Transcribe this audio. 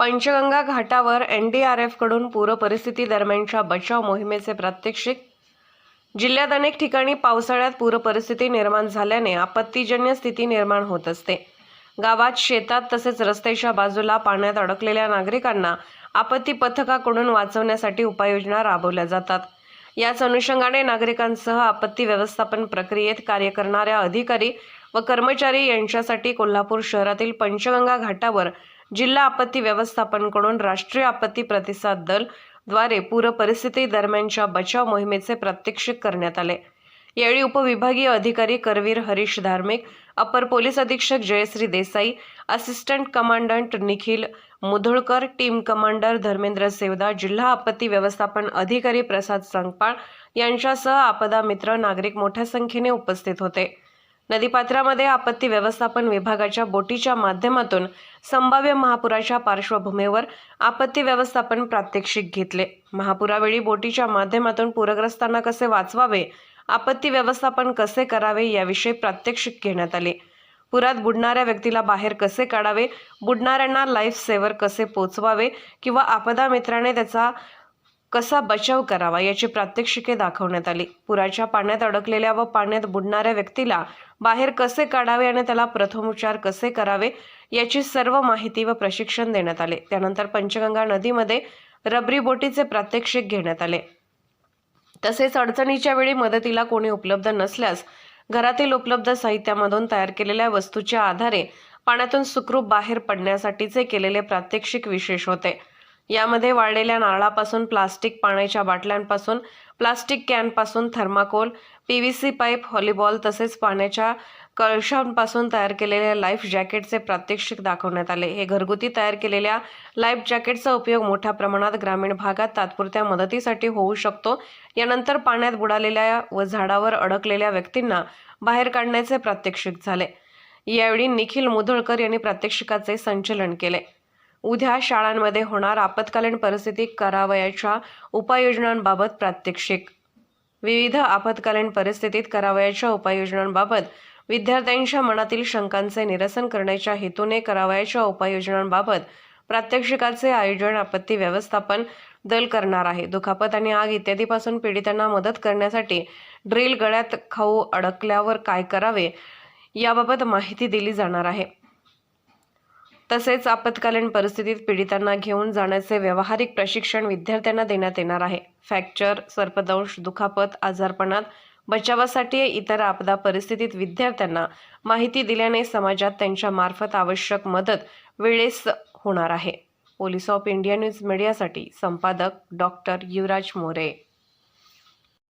पंचगंगा घाटावर N D R एफकडून पूरपरिस्थिती दरम्यानच्या बचाव मोहिमेचे प्रात्यक्षिक. जिल्ह्यात अनेक ठिकाणी पावसाळ्यात पूरपरिस्थिती निर्माण झाल्याने आपत्तीजन्य स्थिती निर्माण होत असते. गावात शेतात तसेच रस्त्याच्या बाजूला पाण्यात अडकलेल्या नागरिकांना आपत्ती पथकाकडून वाचवण्यासाठी उपाययोजना राबवल्या जातात. याच अनुषंगाने नागरिकांसह आपत्ती व्यवस्थापन प्रक्रियेत कार्य करणाऱ्या अधिकारी व कर्मचारी यांच्यासाठी कोल्हापूर शहरातील पंचगंगा घाटावर जिल्हा आपत्ती व्यवस्थापनकडून राष्ट्रीय आपत्ती प्रतिसाद दलद्वारे पूर परिस्थिती दरम्यानच्या बचाव मोहिमेचे प्रात्यक्षिक करण्यात आले. यावेळी उपविभागीय अधिकारी करवीर हरीश धार्मिक अपर पोलीस अधीक्षक Jayashree Desai assistant commandant Nikhil Mudholkar team commander Dharmendra Sevda जिल्हा आपत्ती व्यवस्थापन अधिकारी प्रसाद संगपाळ यांच्यासह आपदा मित्र नागरिक मोठ्या संख्येने उपस्थित होते. नदीपात्रामध्ये आपत्ती व्यवस्थापन विभागाच्या बोटीच्या माध्यमातून संभाव्य महापुराच्या पार्श्वभूमीवर आपत्ती व्यवस्थापन प्रात्यक्षिक घेतले. महापुरावेळी बोटीच्या माध्यमातून पूरग्रस्तांना कसे वाचवावे आपत्ती व्यवस्थापन कसे करावे याविषयी प्रात्यक्षिक घेण्यात आले. पुरात बुडणाऱ्या व्यक्तीला बाहेर कसे काढावे बुडणाऱ्यांना लाईफ सेवर कसे पोचवावे किंवा आपदा मित्राने त्याचा कसा बचाव करावा याची प्रात्यक्षिके दाखवण्यात आली. पुराच्या पाण्यात अडकलेल्या व पाण्यात बुडणाऱ्या व्यक्तीला बाहेर कसे काढावे आणि त्याला प्रथमोपचार कसे करावे याची सर्व माहिती व प्रशिक्षण देण्यात आले. त्यानंतर पंचगंगा नदीमध्ये रबरी बोटीचे प्रात्यक्षिक घेण्यात आले. तसेच अडचणीच्या वेळी मदतीला कोणी उपलब्ध नसल्यास घरातील उपलब्ध साहित्यामधून तयार केलेल्या वस्तूच्या आधारे पाण्यातून सुखरूप बाहेर पडण्यासाठीचे केलेले प्रात्यक्षिक विशेष होते. यामध्ये वाळलेल्या नारळापासून प्लास्टिक पाण्याच्या बाटल्यांपासून plastic कॅनपासून thermocol P V C pipe volleyball तसेच पाण्याच्या कळशांपासून तयार केलेल्या लाईफ जॅकेटचे प्रात्यक्षिक दाखवण्यात आले. हे घरगुती तयार केलेल्या लाईफ जॅकेटचा उपयोग मोठ्या प्रमाणात ग्रामीण भागात तात्पुरत्या मदतीसाठी होऊ शकतो. यानंतर पाण्यात बुडालेल्या व झाडावर अडकलेल्या व्यक्तींना बाहेर काढण्याचे प्रात्यक्षिक झाले. यावेळी निखिल मुधळकर यांनी प्रात्यक्षिकाचे संचलन केले. उद्या शाळांमध्ये होणार आपत्कालीन परिस्थिती करावयाच्या उपाययोजनांबाबत प्रात्यक्षिक. विविध आपत्कालीन परिस्थितीत करावयाच्या उपाययोजनांबाबत विद्यार्थ्यांच्या मनातील शंकांचे निरसन करण्याच्या हेतूने करावयाच्या उपाययोजनांबाबत प्रात्यक्षिकाचे आयोजन आपत्ती व्यवस्थापन दल करणार आहे. दुखापत आणि आग इत्यादीपासून पीडितांना मदत करण्यासाठी ड्रिल गळ्यात खाऊ अडकल्यावर काय करावे याबाबत माहिती दिली जाणार आहे. तसेच आपत्कालीन परिस्थितीत पीडितांना घेऊन जाण्याचे व्यावहारिक प्रशिक्षण विद्यार्थ्यांना देण्यात येणार आहे. फ्रॅक्चर सर्पदंश दुखापत आजारपणात बचावासाठी इतर आपदा परिस्थितीत विद्यार्थ्यांना माहिती दिल्याने समाजात त्यांच्या मार्फत आवश्यक मदत वेळेस होणार आहे. पोलीस ऑफ इंडिया न्यूज मीडियासाठी संपादक डॉक्टर युवराज मोरे.